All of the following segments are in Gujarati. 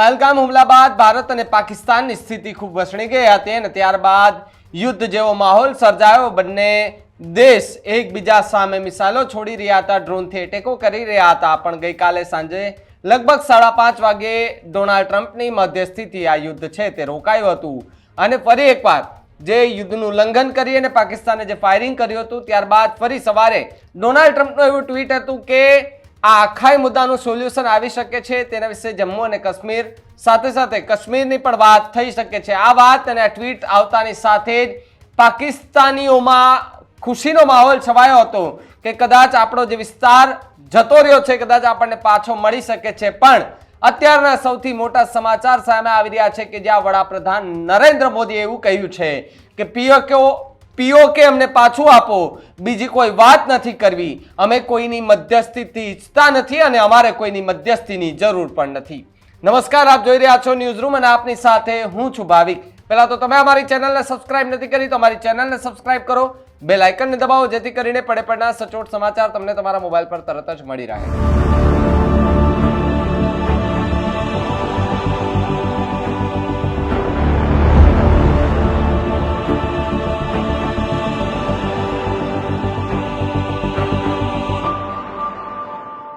પહેલગામ હુમલા બાદ ભારત અને પાકિસ્તાનની સ્થિતિ ખૂબ વસણી ગઈ હતી અને ત્યારબાદ યુદ્ધ જેવો માહોલ સર્જાયો. બંને દેશ એકબીજા સામે મિસાઇલો છોડી રહ્યા હતા. ડ્રોનથી એટેકો કરી રહ્યા હતા. પણ ગઈકાલે સાંજે લગભગ સાડા પાંચ વાગે ડોનાલ્ડ ટ્રમ્પની મધ્યસ્થિતિ આ યુદ્ધ છે તે રોકાયું હતું. અને ફરી એકવાર જે યુદ્ધનું ઉલ્લંઘન કરી અને પાકિસ્તાને જે ફાયરિંગ કર્યું હતું, ત્યારબાદ ફરી સવારે ડોનાલ્ડ ટ્રમ્પનું એવું ટ્વીટ હતું કે આ આખા મુદ્દાનું સોલ્યુશન આવી શકે છે તેના વિશે જમ્મુ અને કાશ્મીર સાથે સાથે કાશ્મીરની પણ વાત થઈ શકે છે. આ વાત અને આ ટ્વીટ આવતાની સાથે જ પાકિસ્તાનીઓમાં ખુશીનો માહોલ છવાયો હતો કે કદાચ આપણો જે વિસ્તાર જતો રહ્યો છે, કદાચ આપણને પાછો મળી શકે છે. પણ અત્યારના સૌથી મોટા સમાચાર સામે આવી રહ્યા છે કે જ્યાં વડાપ્રધાન નરેન્દ્ર મોદીએ એવું કહ્યું છે કે પીઓકે પીઓકે અમને પાછું આપો? બીજી કોઈ વાત નથી કરવી. અમે કોઈની મધ્યસ્થિતિ ઈચ્છતા નથી અને અમારે કોઈની મધ્યસ્થીની જરૂર પણ નથી. નમસ્કાર, આપ જોઈ રહ્યા છો ન્યૂઝ રૂમ અને આપની સાથે હું છું ભાવિક. પહેલા તો તમે અમારી ચેનલને સબસ્ક્રાઇબ નથી કરી તો અમારી ચેનલને સબસ્ક્રાઇબ કરો. બે લાઇકનને દબાવો જેથી કરીને પડે પડના સચોટ સમાચાર તમને તમારા મોબાઈલ પર તરત જ મળી રહે.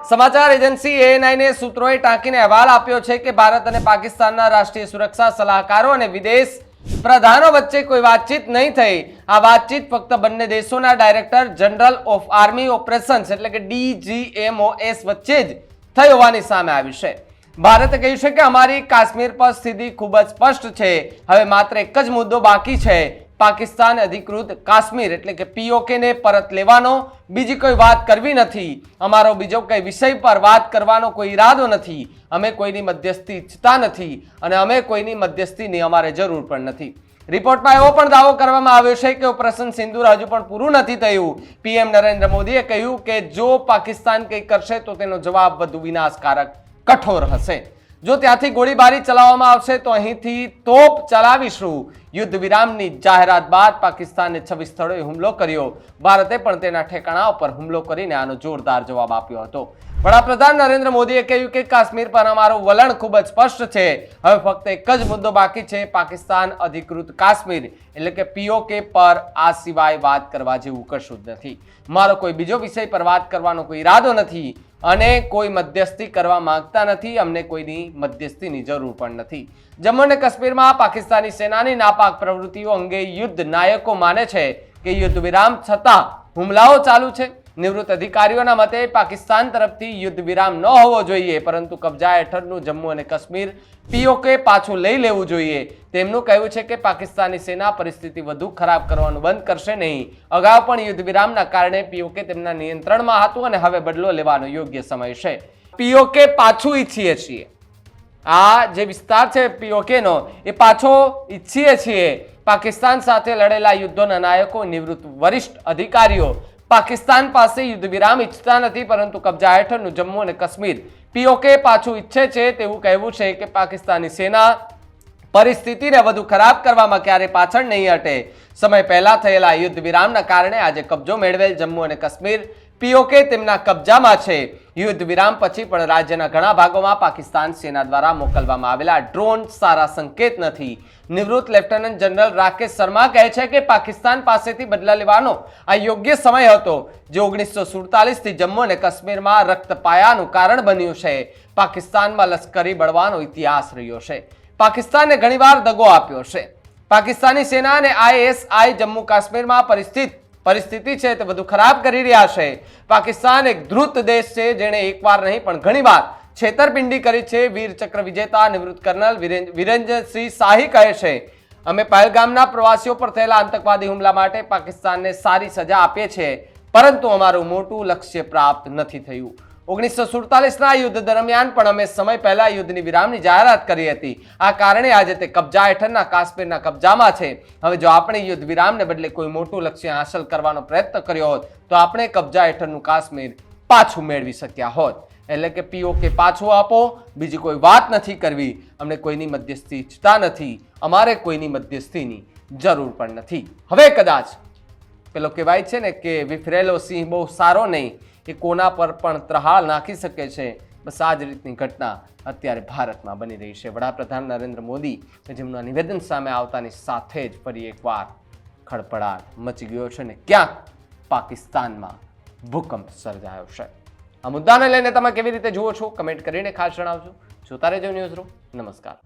સમાચાર એજન્સી એએનઆઈને સૂત્રોએ ટાંકીને અહેવાલ આપ્યો છે કે ભારત અને પાકિસ્તાનના રાષ્ટ્રીય સુરક્ષા સલાહકારો અને વિદેશ પ્રધાનો વચ્ચે કોઈ વાતચીત નહીં થઈ. આ વાતચીત ફક્ત બંને દેશોના director general of army operations એટલે કે ડીજીએમઓએસ વચ્ચે જ થઈ હોવાની સામે આવી છે. ભારતે કહ્યું છે કે અમારી કાશ્મીર પર સ્થિતિ ખૂબ જ સ્પષ્ટ છે. હવે માત્ર એક જ મુદ્દો બાકી છે. પાકિસ્તાન અધિકૃત કાશ્મીર એટલે કે પીઓકેને પરત લેવાનો બીજી કોઈ વાત કરવી નથી. અમારો બીજો કંઈ વિષય પર વાત કરવાનો કોઈ ઈરાદો નથી. અમે કોઈની મધ્યસ્થી ઈચ્છતા નથી અને અમે કોઈની મધ્યસ્થીની અમારે જરૂર પણ નથી. રિપોર્ટમાં એવો પણ દાવો કરવામાં આવ્યો છે કે ઓપરેશન સિંદુર હજુ પણ પૂરું નથી થયું. પીએમ નરેન્દ્ર મોદીએ કહ્યું કે જો પાકિસ્તાન કંઈ કરશે તો તેનો જવાબ વધુ વિનાશકારક કઠોર હશે. જો ત્યાંથી ગોળીબારી ચલાવવામાં આવશે, તો અહીંથી તોપ ચલાવીશું. યુદ્ધ વિરામની જાહેરાત બાદ પાકિસ્તાને છવ્વીસ સ્થળોએ હુમલો કર્યો. ભારતે પણ તેના ઠેકાણા ઉપર હુમલો કરીને આનો જોરદાર જવાબ આપ્યો હતો. વડાપ્રધાન નરેન્દ્ર મોદીએ કહ્યું કે કાશ્મીર પર અમારું વલણ ખૂબ જ સ્પષ્ટ છે. હવે ફક્ત એક જ મુદ્દો બાકી છે, પાકિસ્તાન અધિકૃત કાશ્મીર. એટલે કે પીઓકે પર આ સિવાય વાત કરવા જેવું કશું જ નથી. મારો કોઈ બીજો વિષય પર વાત કરવાનો કોઈ ઈરાદો નથી અને કોઈ મધ્યસ્થી કરવા માંગતા નથી. અમને કોઈની મધ્યસ્થીની જરૂર પણ નથી. જમ્મુ અને કાશ્મીરમાં પાકિસ્તાની સેનાની નાપાક પ્રવૃત્તિઓ અંગે યુદ્ધ નાયકો માને છે કે યુદ્ધ વિરામ છતાં હુમલાઓ ચાલુ છે. નિવૃત્ત અધિકારીઓના મતે પાકિસ્તાન તરફથી યુદ્ધ વિરામ ન હોવો જોઈએ, પરંતુ કબજા હેઠળનું જમ્મુ અને કાશ્મીર પીઓકે પાછું લઈ લેવું જોઈએ. તેમનું કહેવું છે કે પાકિસ્તાની સેના પરિસ્થિતિ વધુ ખરાબ કરવાનું બંધ કરશે નહીં. અગાઉ પણ યુદ્ધ વિરામના કારણે પીઓકે તેમના નિયંત્રણમાં હતું અને હવે બદલો લેવાનો યોગ્ય સમય છે. પીઓકે પાછું ઈચ્છીએ છીએ. આ જે વિસ્તાર છે પીઓકેનો, એ પાછો ઈચ્છીએ છીએ. પાકિસ્તાન સાથે લડેલા યુદ્ધોના નાયકો, નિવૃત્ત વરિષ્ઠ અધિકારીઓ પાકિસ્તાન પાસે યુદ્ધ વિરામ ઈચ્છતા નથી, પરંતુ કબજા હેઠળનું જમ્મુ અને કાશ્મીર. પીઓકે પાછું ઈચ્છે છે તેવું કહેવું છે કે પાકિસ્તાની સેના પરિસ્થિતિને વધુ ખરાબ કરવામાં ક્યારે પાછળ નહીં હટે. સમય પહેલા થયેલા યુદ્ધ વિરામના કારણે આજે કબજો મેળવેલ જમ્મુ અને કાશ્મીર પીઓકે તેમના કબજામાં છે. યુદ્ધ વિરામ પછી પણ રાજ્યના ઘણા ભાગોમાં પાકિસ્તાન સેના દ્વારા મોકલવામાં આવેલા ડ્રોન સારા સંકેત નથી. નિવૃત્ત લેફ્ટનન્ટ જનરલ રાકેશ શર્મા કહે છે કે પાકિસ્તાન પાસેથી બદલા લેવાનો આ યોગ્ય સમય હતો, જે ઓગણીસો સુડતાલીસથી જમ્મુ અને કાશ્મીરમાં રક્તપાયાનું કારણ બન્યું છે. પાકિસ્તાનમાં લશ્કરી બળવાનો ઇતિહાસ રહ્યો છે. પાકિસ્તાને ઘણીવાર દગો આપ્યો છે. પાકિસ્તાની સેના અને આઈએસઆઈ જમ્મુ કાશ્મીરમાં પરિસ્થિતિ પરિસ્થિતિ છે તે વધુ ખરાબ કરી રહ્યા છે. પાકિસ્તાન એક ધ્રુત દેશ છે, જેણે એકવાર નહીં, પણ ઘણીવાર છેતરપિંડી કરી છે. વીર ચક્ર વિજેતા નિવૃત્ત કર્નલ વિરેન- વિરેન્દ્રસિંહ શાહી કહે છે, અમે પહેલગામના પ્રવાસીઓ પર થયેલા આતંકવાદી હુમલા માટે પાકિસ્તાનને સારી સજા આપીએ છીએ, પરંતુ અમારું મોટું લક્ષ્ય પ્રાપ્ત નથી થયું. ઓગણીસો સુડતાલીસના યુદ્ધ દરમિયાન પણ અમે સમય પહેલા યુદ્ધની વિરામની જાહેરાત કરી હતી. આ કારણે આજે તે કબજા હેઠળના કાશ્મીરના કબજામાં છે. હવે જો આપણે યુદ્ધ વિરામને બદલે કોઈ મોટું લક્ષ્ય હાંસલ કરવાનો પ્રયત્ન કર્યો હોત, તો આપણે કબજા હેઠળનું કાશ્મીર પાછું મેળવી શક્યા હોત. એટલે કે પીઓકે પાછું આપો, બીજી કોઈ વાત નથી કરવી. અમને કોઈની મધ્યસ્થી ઈચ્છતા નથી. અમારે કોઈની મધ્યસ્થીની જરૂર પણ નથી. હવે કદાચ પેલો કહેવાય છે ને કે વિફરેલો સિંહ બહુ સારો નહીં. એ કોના પર પણ ત્રહાળ નાખી શકે છે. બસ આ જ રીતની ઘટના અત્યારે ભારતમાં બની રહી છે. વડાપ્રધાન નરેન્દ્ર મોદી કે જેમનું આ નિવેદન સામે આવતાની સાથે જ ફરી એકવાર ખડપડાટ મચી ગયો છે અને ક્યાંક પાકિસ્તાનમાં ભૂકંપ સર્જાયો છે. આ મુદ્દાને લઈને તમે કેવી રીતે જુઓ છો? કમેન્ટ કરીને ખાસ જણાવજો. જોતા રહેજો ન્યૂઝ રૂમ નમસ્કાર.